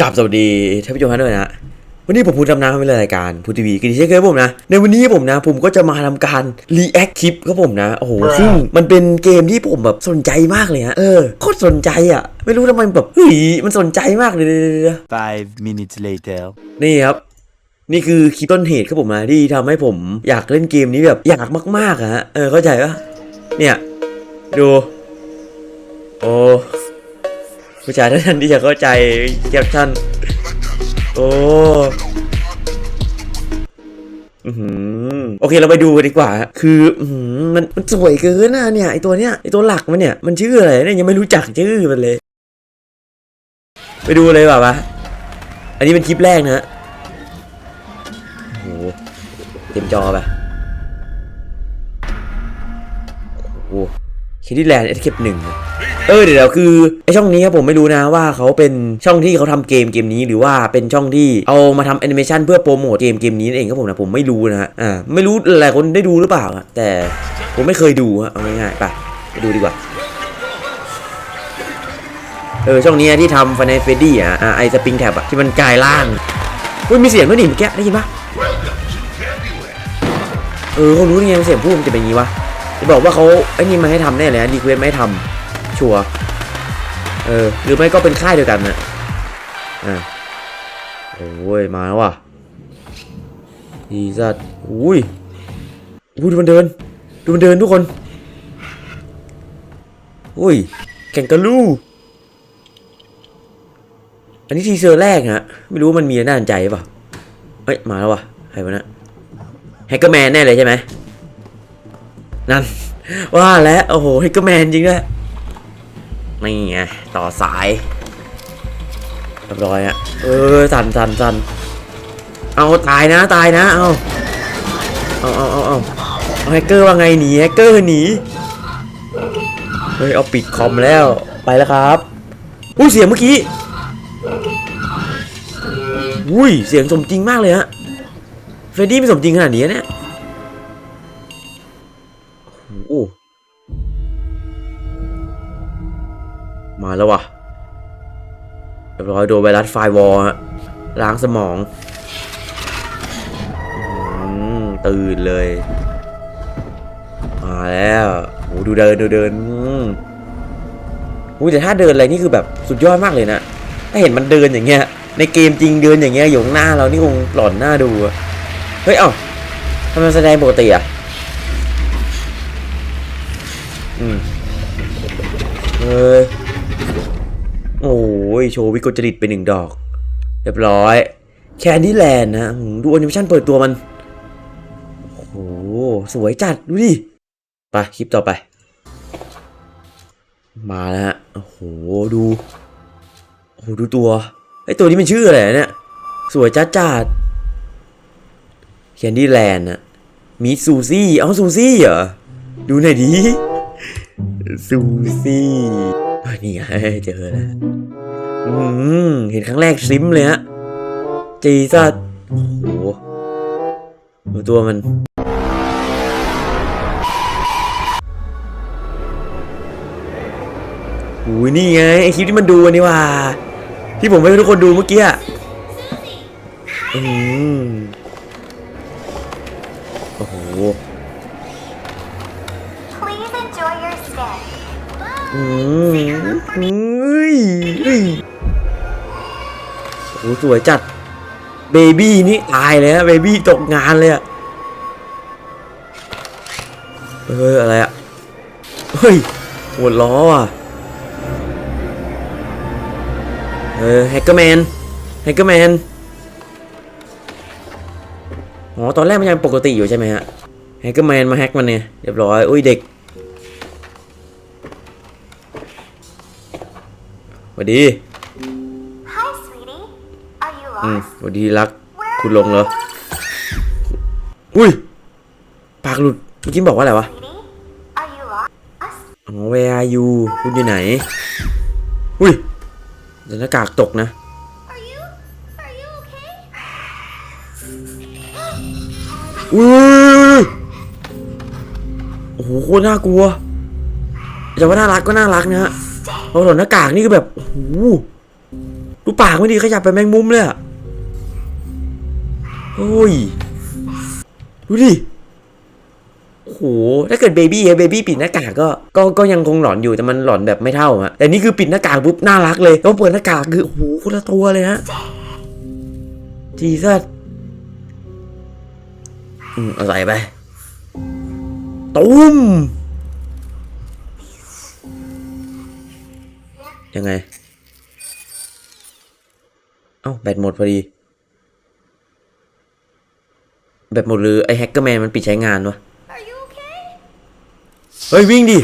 กับสวัสดีท่านผู้ชมทุกท่านด้วยนะ วันนี้ผมพูดดำน้ำเป็นรายการพูดทีวีกันดีเช่นเคยครับผมนะ ในวันนี้ผมนะ ผมก็จะมาทำการรีแอคคลิปครับผมนะ โอ้โหซึ่งมันเป็นเกมที่ผมแบบสนใจมากเลยฮะเออโคตรสนใจอะ ไม่รู้ทำไมแบบเฮ้ยมันสนใจมากเลย Five minutes later. นี่ครับนี่คือคลิปต้นเหตุครับผมนะที่ทำให้ผมอยากเล่นเกมนี้แบบอยากมากๆอะฮะเออเข้าใจปะเนี่ยดูโอ้ ผู้ชายท่านที่จะเข้าใจแคปชั่น โอ้หือโอเคเราไปดูกันดีกว่า คือมันมันสวยเกินนะเนี่ยไอตัวเนี้ยไอตัวหลักมันเนี่ยมันชื่ออะไรเนี่ยยังไม่รู้จักชื่อมันเลย ไปดูเลยป่ะปะอันนี้เป็นคลิปแรกนะฮะโอ้เต็มจอไปโอ้ คิดที่แลนด์เอสเคปหนึ่งเออเดี๋ยวคือไอช่องนี้ครับผมไม่รู้นะว่าเขาเป็นช่องที่เขาทำเกมเกมนี้หรือว่าเป็นช่องที่เอามาทำแอนิเมชันเพื่อโปรโมทเกมเกมนี้นั่นเองครับผมนะผมไม่รู้นะฮะอ่าไม่รู้หลายคนได้ดูหรือเปล่าแต่ผมไม่เคยดูฮะเอาง่ายๆไปไปดูดีกว่าเออช่องนี้ที่ทำฟันในเฟดดี้อะไอสปริงแท็บอะที่มันกลายร่างเฮ้ยมีเสียงด้วยนี่เมื่อกี้ได้ยินปะเออเขารู้ได้ไงเสียงพูดมันจะเป็นอย่างงี้วะ จะบอกว่าเขาไอ้นี่มาให้ทำแน่เลยนะดีเควสไม่ให้ทำชัวร์เออหรือไม่ก็เป็นค่ายเดียวกันนะอ่าโอ้ยมาแล้วว่ะดีสัตว์อุ้ยอุ้ยดูมันเดิน ดูมันเดินทุกคน อุ้ยแข่งกะลูอันนี้ทีเซอร์แรกฮะไม่รู้ว่ามันมีน่าสนใจเปล่ะเอ้ยมาแล้ววะใครวะนะแฮกเกอร์แมนแน่เลยใช่ไหม นั่น ว่าแล้วโอ้โหแฮกเกอร์แมนจริงด้วยนี่ไงต่อสายเรียบร้อยอะเออสั่นสั่นสั่นเอาตายนะตายนะเอาเอาเอาเอาเอาเอาแฮกเกอร์ว่าไงหนีแฮกเกอร์หนีเฮ้ยเอาปิดคอมแล้วไปแล้วครับอุ้ยเสียงเมื่อกี้อุ้ยเสียงสมจริงมากเลยฮะเฟรดดี้ไม่สมจริงขนาดนี้เนี่ย มาแล้ววะเรียบร้อยโดนไวรัสไฟวอลล้างสมองตื่นเลย มาแล้วโอ้ดูเดินดูเดินอืมอุ้แต่ถ้าเดินอะไรนี่คือแบบสุดยอดมากเลยนะ ถ้าเห็นมันเดินอย่างเงี้ย ในเกมจริงเดินอย่างเงี้ยอยู่หน้าเรานี่คงหลอนหน้าดูเฮ้ยเอ้าทำไมแสดงปกติอะ อืมเฮ้ย โชว์วิกลจริตไปหนึ่งดอก เรียบร้อยแคนดี้แลนด์นะดูแอนิเมชันเปิดตัวมัน โอ้โห สวยจัด ดูดิไปคลิปต่อไป มาแล้วฮะ โอ้โห ดูโอ้โหดูตัวไอตัวนี้มันชื่ออะไรเนี่ย สวยจัดจัดแคนดี้แลนด์อะมีซูซี่ เอาซูซี่เหรอ ดูหน่อยดิซูซี่นี่ไงเจอแล้ว อืมเห็นครั้งแรกซิมเลยฮะจีซัดโอ้โหดูตัวมัน อุ้ยนี่ไงไอคลิปที่มันดูกันนี่หว่า ที่ผมให้ทุกคนดูเมื่อกี้อะอืมโอ้โห Please enjoy your stay. อืมเฮ้ยเฮ้ย โหสวยจัดเบบี้นี่ตายเลยฮะเบบี้ตกงานเลยอะเฮ้ยอะไรอะเฮ้ยหัวล้ออะเออแฮกเกอร์แมนแฮกเกอร์แมนอ๋อตอนแรกมันยังปกติอยู่ใช่ไหมฮะแฮกเกอร์แมนมาแฮกมันเนี่ยเรียบร้อยอุ้ยเด็กสวัสดี อืมสวัสดีรัก คุณลงเหรอ อุ้ย ปากหลุด เมื่อกี้บอกว่าอะไรวะอ๋อ where are you คุณอยู่ไหน อุ้ยเดี๋ยวหน้ากากตกนะ Are you? Are you okay? อุ้ยโอ้โห โคตรน่ากลัวจะว่าน่ารักก็น่ารักนะฮะ Stay. เราถอดหน้ากากนี่คือแบบ โอ้โหดูปากไม่ดีขยับไปแมงมุมเลยอะ โอ้ย ดูดิโอ้โห ถ้าเกิดเบบี้อะเบบี้ปิดหน้ากากก็ ก็ ก็ยังคงหลอนอยู่ แต่มันหลอนแบบไม่เท่าอะแต่นี่คือปิดหน้ากากปุ๊บน่ารักเลยแล้วเปิดหน้ากากคือโอ้โหคนละตัวเลยฮะ จีซัสอืมอาใส่ไป ตุ้ม ยังไง เอ้า แบตหมดพอดี แบตหมดหรือไอแฮกเกอร์แมนมันปิดใช้งานวะ Are you okay? เฮ้ย วิ่งดิ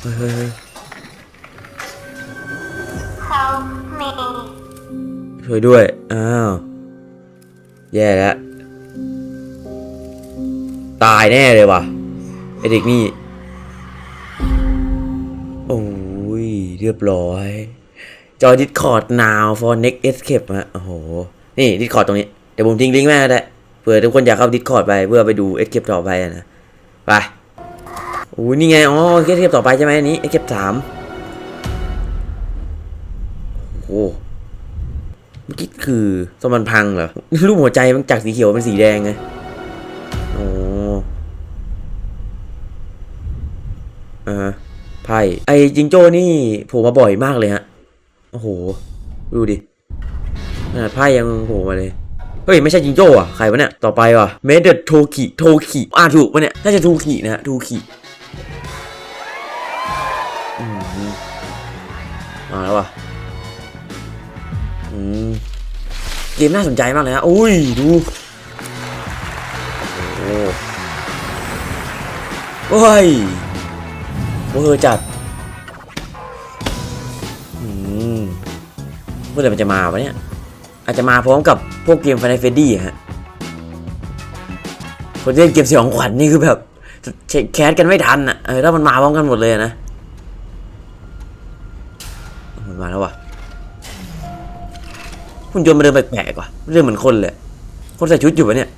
เฮ้ยเฮ้ยเฮ้ย Help me. ช่วยด้วย อ้าว แย่แล้ว ตายแน่เลยว่ะไอเด็กนี่ โอ้ย เรียบร้อย จอย Discord now for next escape ฮะโอ้โห นี่ Discord ตรงนี้ เดี๋ยวผมทิ้งลิงก์ไว้ก็ได้เผื่อทุกคนอยากเข้า Discord ไปเพื่อไปดู escape ต่อไปนะไปโอ้ยนี่ไงอ๋อ escape ต่อไปใช่ไหมอันนี้ escape สามโอ้เมื่อกี้คือสมันพังเหรอรูปหัวใจมันจากสีเขียวเป็นสีแดงไงโอ้อ่าไพ่ไอจิงโจ้นี่โผล่มาบ่อยมากเลยฮะ โอ้โห ดูดิขนาดไพ่ยังโผล่มาเลย เฮ้ย ไม่ใช่จิงโจ้อะใครวะเนี่ย ต่อไปวะเมเดโทคิโทคิอ่านถูกปะเนี่ย น่าจะทูคินะฮะทูคิมาแล้ววะเกมน่าสนใจมากเลยฮะอุ้ย ดูโอ้โหโอ้ยเวอร์จัดอืมเมื่อไหร่มันจะมาวะเนี่ย อาจจะมาพร้อมกับพวกเกม Final Fantasy อะฮะคนเล่นเกมสยองขวัญนี่คือแบบเช็คแคสกันไม่ทันอะเออถ้ามันมาพร้อมกันหมดเลยนะมันมาแล้วว่ะหุ่นยนมันเดินแปลกๆว่ะมันเดินเหมือนคนเลย คนใส่ชุดอยู่ปะเนี่ย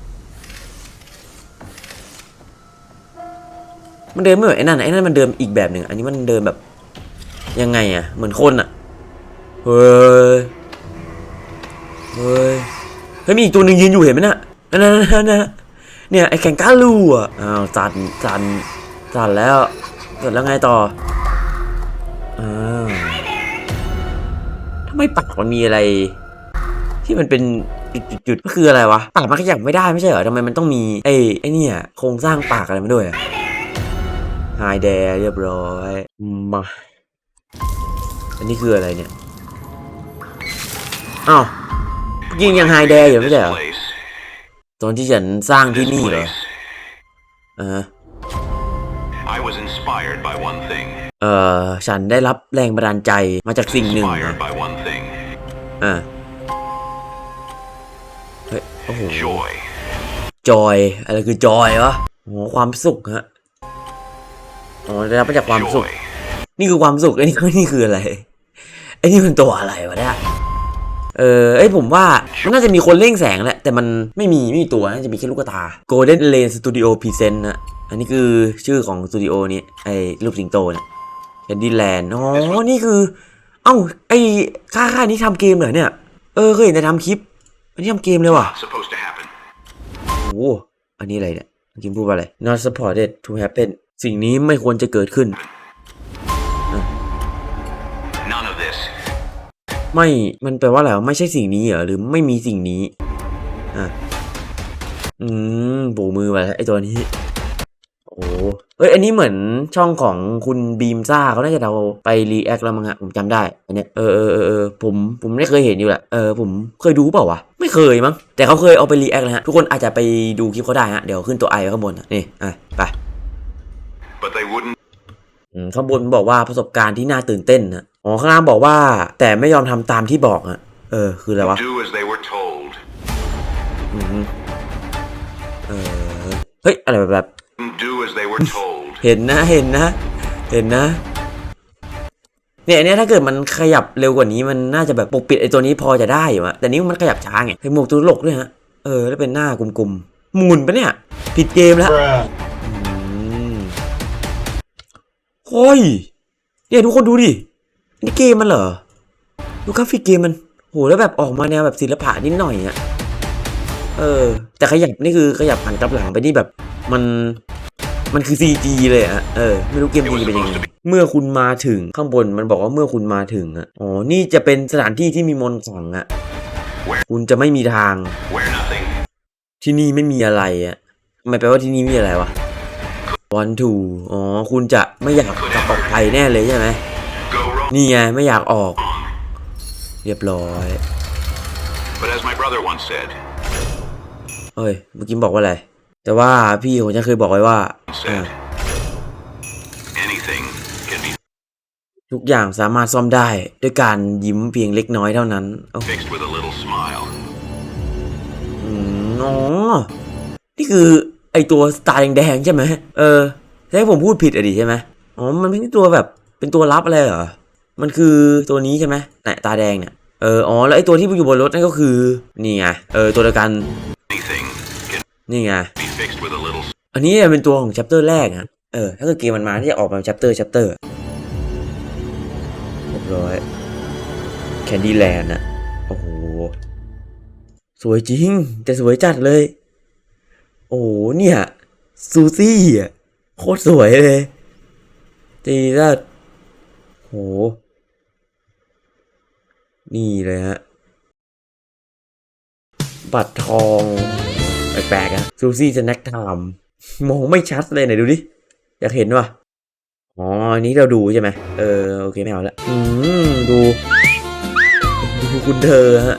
มันเดินไม่เหมือนไอ้นั่นไอ้นั่นมันเดินอีกแบบหนึ่งอันนี้มันเดินแบบ ยังไงอะเหมือนคนอะเฮ้ย เฮ้ยเฮ้ยมีอีกตัวหนึ่งยืนอยู่เห็นไหมน่ะนั่นนั่นนั่นนะเนี่ยไอ้แข่งกาลูอะอ้าวสั่นสั่นสั่นแล้วเสร็จแล้วไงต่ออ้าวทำไมปากมันมีอะไร ที่มันเป็นจุดๆๆก็คืออะไรวะปากมันขยับไม่ได้ไม่ใช่เหรอทำไมมันต้องมีไอ้ไอ้เนี่ยโครงสร้างปากอะไรมาด้วยอะไฮแดเรียบร้อยมาอันนี้คืออะไรเนี่ยอ้าว ยิงยังไฮแดอยู่ไม่ใช่เหรอ place. ตอนที่ฉันสร้างที่ This นี่เหรอ place. อ่า I was inspired by one thing. เอ่อฉันได้รับแรงบันดาลใจมาจากสิ่งหนึ่งนะ Inspired by one thing. อ่าเฮ้ยโอ้โห Joy. จอยอะไรคือจอยวะโอ้โหความสุขฮะอ๋อได้รับมาจากความสุข Joy. นี่คือความสุขไอ้นี่นี่คืออะไรไอ้นี่มันตัวอะไรวะเนี่ย เออไอยผมว่ามันน่าจะมีคนเร่งแสงแหละแต่มันไม่มีไม่มีตัวน่าจะมีแค่ลูกตา Golden Lane Studio Present นะอันนี้คือชื่อของสตูดิโอนี้ไอ้รูปสิงโตเนี่ย Candyland อ๋อ นี่คือ เอ้า ไอ้ค่าค่ายนี้ทำเกมเหรอเนี่ย เออเคยเห็นแต่ทำคลิป อันนี้ทำเกมเลยว่ะ Not supposed to happen. โอ้โหอันนี้อะไรเนี่ยเมื่อกินพูดว่าอะไร not supported to happen สิ่งนี้ไม่ควรจะเกิดขึ้น ไม่มันแปลว่าอะไรวะไม่ใช่สิ่งนี้เหรอหรือไม่มีสิ่งนี้อะอืมโบกมือไปแล้วไอตัวนี้ โอ้เฮ้ยอันนี้เหมือนช่องของคุณบีมซ่าเขาน่าจะเราไปรีแอคแล้วมั้งฮะผมจำได้อันเนี้ยเออเออเออเออผมผมไม่เคยเห็นอยู่แหละเออผมเคยดูเปล่าวะไม่เคยมั้งแต่เขาเคยเอาไปรีแอคนะฮะทุกคนอาจจะไปดูคลิปเขาได้ฮะเดี๋ยวขึ้นตัวไอไว้ข้างบนนะนี่อะไป But they wouldn't อืมข้างบนบอกว่าประสบการณ์ที่น่าตื่นเต้นนะ อ๋อข้างล่างบอกว่า แต่ไม่ยอมทำตามที่บอกอะเออ คืออะไรวะ do as they were told. อืมเออเฮ้ย อะไรแบบแบบ Do as they were told. เห็นนะเห็นนะ เห็นนะ เนี่ยอันเนี้ยถ้าเกิดมันขยับเร็วกว่านี้มันน่าจะแบบปกปิดไอ้ตัวนี้พอจะได้อยู่อะแต่นี้มันขยับช้าไงไอ้หมวกตัวตลกด้วยฮะเออแล้วเป็นหน้ากลมๆหมุนปะเนี่ย ผิดเกมแล้วอืมโอ้ยเนี่ยทุกคนดูดิ นี่เกมมันเหรอดูกราฟิกเกมมันโหแล้วแบบออกมาแนวแบบศิลปะนิดหน่อยอะเออ แต่ขยับนี่คือขยับหันกลับหลังไปนี่แบบมันมันคือ CG เลยอะเออ ไม่รู้เกมจริงเป็นยังไง เมื่อคุณมาถึงข้างบนมันบอกว่าเมื่อคุณมาถึงอะอ๋อ นี่จะเป็นสถานที่ที่มีมนต์ขลังอะคุณจะไม่มีทาง ที่นี่ไม่มีอะไรอะไม่แปลว่าที่นี่มีอะไรวะ one two อ๋อ คุณจะไม่อยากกลับออกไปแน่เลยใช่ไหม นี่ไงไม่อยากออก เรียบร้อย But as my brother once said, เอ้ยเมื่อกี้บอกว่าอะไร แต่ว่าพี่ผมจะเคยบอกไว้ว่าอ่า said, anything can be ทุกอย่างสามารถซ่อมได้ด้วยการยิ้มเพียงเล็กน้อยเท่านั้นโอ้ fixed with a little smile. อืมอ๋อ นี่คือไอตัวสตาร์แดงๆใช่ไหม เออ ใช่ผมพูดผิดอะดิใช่ไหมอ๋อ มันไม่ใช่ตัวแบบเป็นตัวลับอะไรเหรอ มันคือตัวนี้ใช่ไหมไหนตาแดงเนี่ย เออ อ๋อ แล้วไอตัวที่อยู่บนรถนั่นก็คือ นี่ไง เออ ตัวเดียวกัน นี่ไง อันนี้เป็นตัวของ chapter แรกอะเออ ถ้าเกิดเกมมันมาที่จะออกมา chapter chapter เรียบร้อย Candyland อะโอ้โห สวยจริง แต่สวยจัดเลย โอ้โห เนี่ย ซูซี่อะโคตรสวยเลยตีก็โห นี่เลยฮะ บัตรทอง แปลกๆอะซูซี่สแน็คไทม์มองไม่ชัดเลยไหนดูดิ อยากเห็นว่ะ อ๋ออันนี้เราดูใช่ไหม เออ โอเคไม่เอาละ อืม ดู ดูคุณเธอฮะ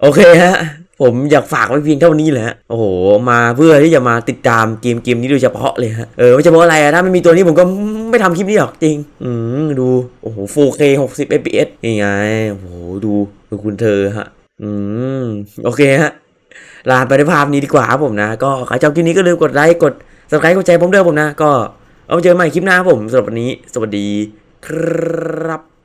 โอเคฮะ ผมอยากฝากไว้เพียงเท่านี้แหละโอ้โห มาเพื่อที่จะมาติดตามเกมเกมนี้โดยเฉพาะเลยฮะ เออไม่เฉพาะอะไรอะถ้าไม่มีตัวนี้ผมก็ไม่ทำคลิปนี้หรอกจริง อืมดู โอ้โห 4K 60 fps นี่ไง โอ้โห ดูดูคุณเธอฮะ อืม โอเคฮะ ลาไปด้วยภาพนี้ดีกว่าครับผมนะ ก็ใครชอบคลิปนี้ก็ลืมกดไลค์กด subscribe กดใจผมด้วยผมนะ ก็เอาเจอกันใหม่คลิปหน้าครับผมสำหรับวันนี้ สวัสดีครับ